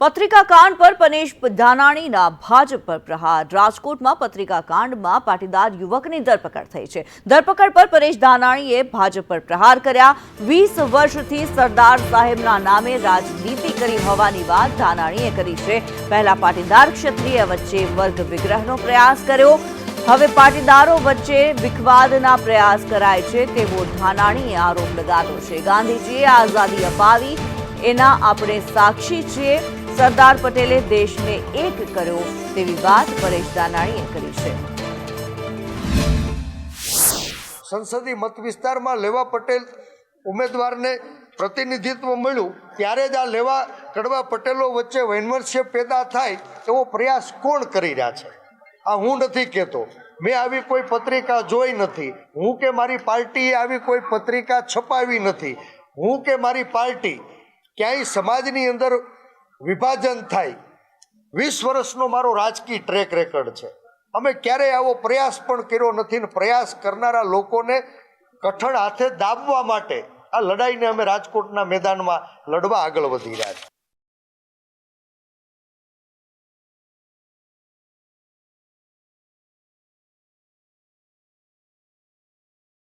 પત્રિકા કાંડ પર પનેશ ધાનાણીના ભાજપ પર પ્રહાર. રાજકોટમાં પત્રિકા કાંડમાં પાટીદાર યુવકની ધરપકડ થઈ છે. ધરપકડ પર પરેશ ધાનાણીએ ભાજપ પર પ્રહાર કર્યા. વીસ વર્ષથી સરદાર સાહેબના નામે રાજનીતિ કરી હોવાની વાત ધાનાણીએ કરી છે. પહેલા પાટીદાર ક્ષત્રિય વચ્ચે વર્ગ વિગ્રહનો પ્રયાસ કર્યો. હવે પાટીદારો વચ્ચે વિખવાદના પ્રયાસ કરાય છે તેવો ધાનાણીએ આરોપ લગાવ્યો છે. ગાંધીજીએ આઝાદી અપાવી. એના આપણે સાક્ષી છીએ. સરદાર પટેલે દેશને એક કર્યો તેવી વાત પરેશ દાનાણીએ કરી છે. સંસદીય મત વિસ્તારમાં લેવા પટેલ ઉમેદવારને પ્રતિનિધિત્વ મળ્યું, ત્યારે જ આ લેવા કડવા પટેલો વચ્ચે વૈમનસ્ય પેદા થાય એવો પ્રયાસ કોણ કરી રહ્યા છે? આ હું નથી કહેતો. મેં આવી કોઈ પત્રિકા જોઈ નથી. હું કે મારી પાર્ટીએ આવી કોઈ પત્રિકા છપાવી નથી. હું કે મારી પાર્ટી ક્યાંય સમાજની અંદર વિભાજન થાય. વીસ વર્ષનો મારો રાજકીય ટ્રેક રેકર્ડ છે. અમે ક્યારેય આવો પ્રયાસ પણ કર્યો નથી ને પ્રયાસ કરનારા લોકોને કઠણ હાથે દાબવા માટે આ લડાઈને અમે રાજકોટના મેદાનમાં લડવા આગળ વધી રહ્યા છીએ.